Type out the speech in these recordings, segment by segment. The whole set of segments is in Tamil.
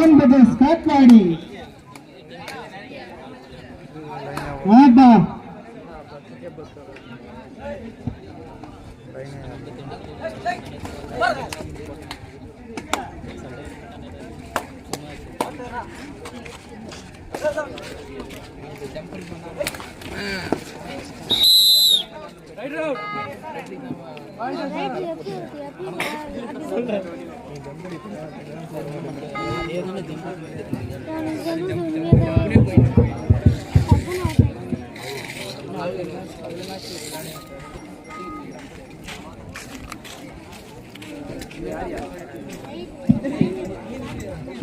செவன் பிரதர்ஸ் காட்பாடி வாப்பா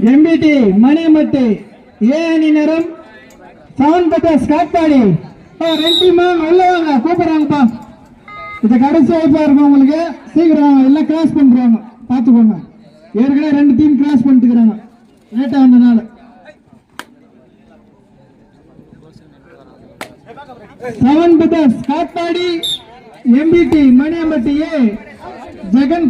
எம்பிடி மணிமட்டு ஏ அணியினரும் நேரம் பிரதர்ஸ் ஸ்காட் பாடி ரெண்டு டீமா உள்ள கூப்பிடுறாங்கப்பா. இது கடைசி வாய்ப்பா இருக்கும் உங்களுக்கு சீக்கிரம் எல்லாம் கிராஸ் பண்றாங்க. பாத்துக்கோங்க ஏற்கனவே ரெண்டு டீம் கிராஸ் பண்ணிட்டுக்கிறாங்க லேட்டா வந்தனால செவன் பிரதர்ஸ் காட்பாடி எம்பிடி மணியம்பட்டி ஏ ஜெகன்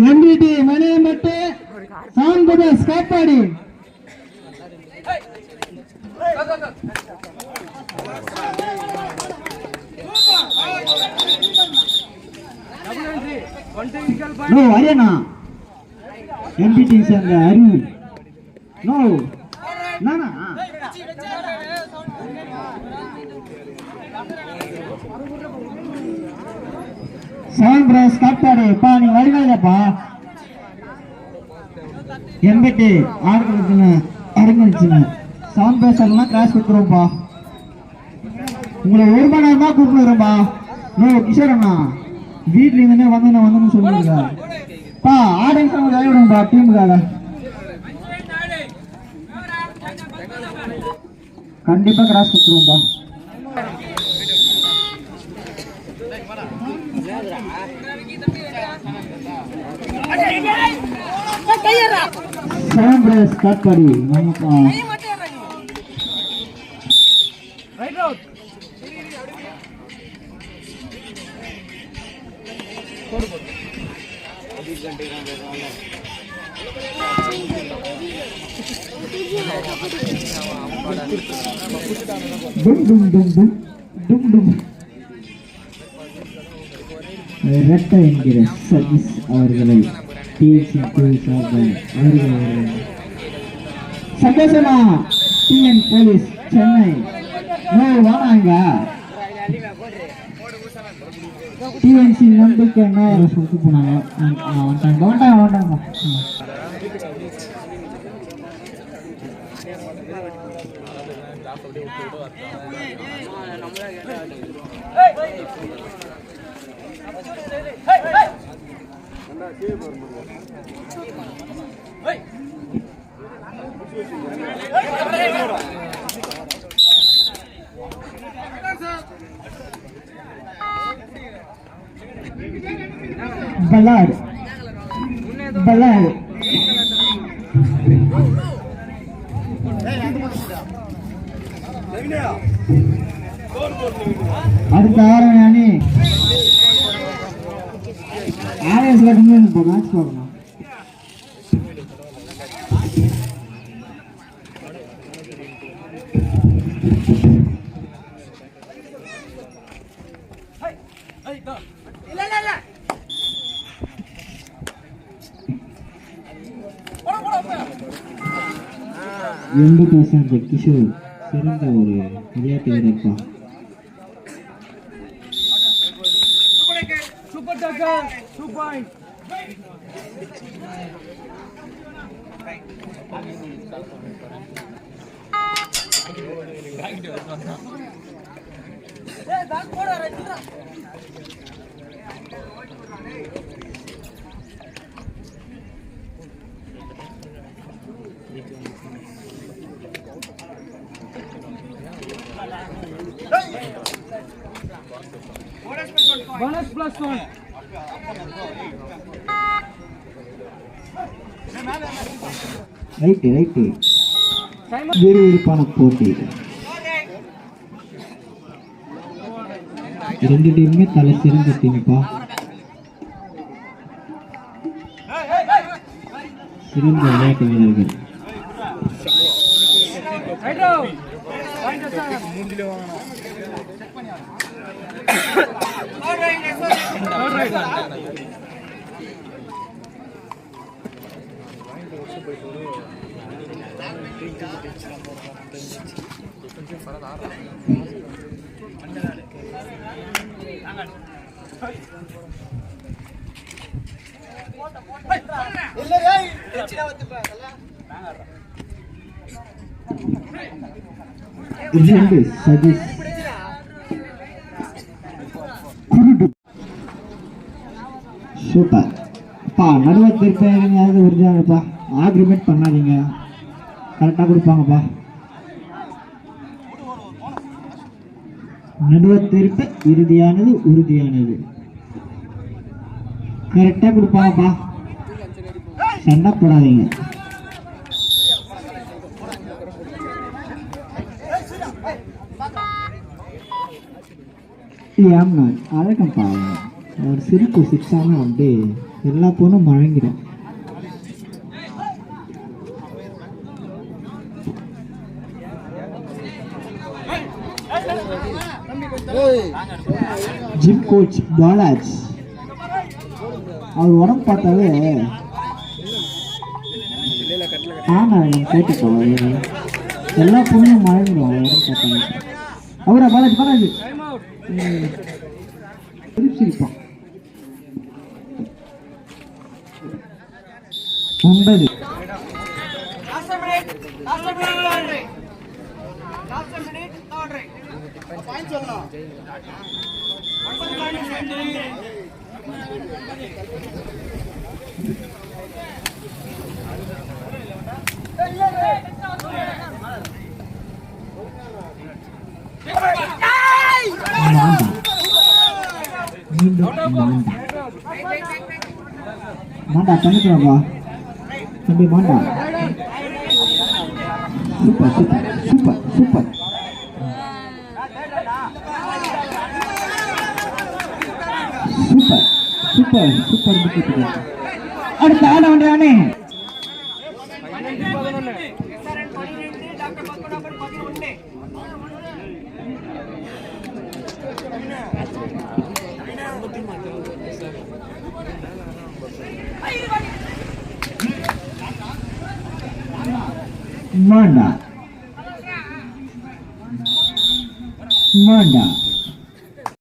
அணியினரும் MBT Maniyampattu seven brothers Katpadi no அரியனா எம்பிடி சேர்ந்த ஹரி நோ நானா? செவன் பிரதர்ஸ் காட்பாடி பா நீ வருவாங்கப்பா எம்பிடி ஆடுகளுக்குன்னு அடங்கிடுச்சுங்க செவன் எல்லாம் கிராஸ் கொடுத்துருவோம்ப்பா உங்களை ஒரு மணி நேரமா கூப்பிடுறோம்பா நோ கிஷோர் அண்ணா வீட்ல இருந்தே வந்து நான் வந்து சொல்லுங்க. பா ஆடியன்ஸ் அவங்க விடுங்கப்பா டீமுக்காக. கண்டிப்பாக கிராஸ் கொடுத்துருவோம்ப்பா செவன் பிரதர்ஸ் காட்பாடி நமக்கு டும் டும் டும் டும் டும் டும் என்கிற சதீஷ் அவர்களை டிஎன்சி போலீஸ் சார்பாக சந்தோஷமா? டிஎன் போலீஸ் சென்னை ஓ வாங்க டிஎன்சி நம்பிக்கை என்ன சொல்லிட்டு போனாங்க. Ballad. Ballad. அடுத்த ஆரம் அணி ஆர்எஸ்ல கம்மி இப்போ மேட்ச் பார்க்கணும் எண்பது கிஷோர் சிறந்த ஒரு விளையாட்டு வீரர்ப்பா Super Dagger, two points. Bonus plus one. Right right விறுவிறுப்பான போட்டி. ரெண்டு டீமுமே தலை சிறந்த டீம்ப்பா சிறந்த விளையாட்டு வீரர்கள். ரெண்டு சதீஷ் குருடு சூப்பர். அப்பா நடுவர் திருப்பி உறுதியாகப்பா ஆக்ரிமெண்ட் பண்ணாதீங்க. கரெக்டாக கொடுப்பாங்கப்பா. நடுவர் திருப்ப இறுதியானது உறுதியானது. கரெக்டாக கொடுப்பாங்கப்பா. சண்டை போடாதீங்க. ஏம்னா அழகம் பாருங்க ஒரு சிரிப்பு சிக்ஸான அப்படியே எல்லா பொண்ணும் வழங்கிடும். Gym coach பாலாஜ். அவர் உடம்பு பார்த்தாவே ஆனா கேட்டுக்கோ எல்லா பொண்ணும் மழங்கிடும் அவர் உடம்பு பார்த்தாவே. அவரா பாலாஜ் பாலாஜ். சிரிப்பான் ஒன்பது மாண்டா மீண்டும் மாண்டா தம்பி மாண்டா super super super super super super super wicket அடுத்த ஆட வேண்டியானே மாண்டா மாண்டா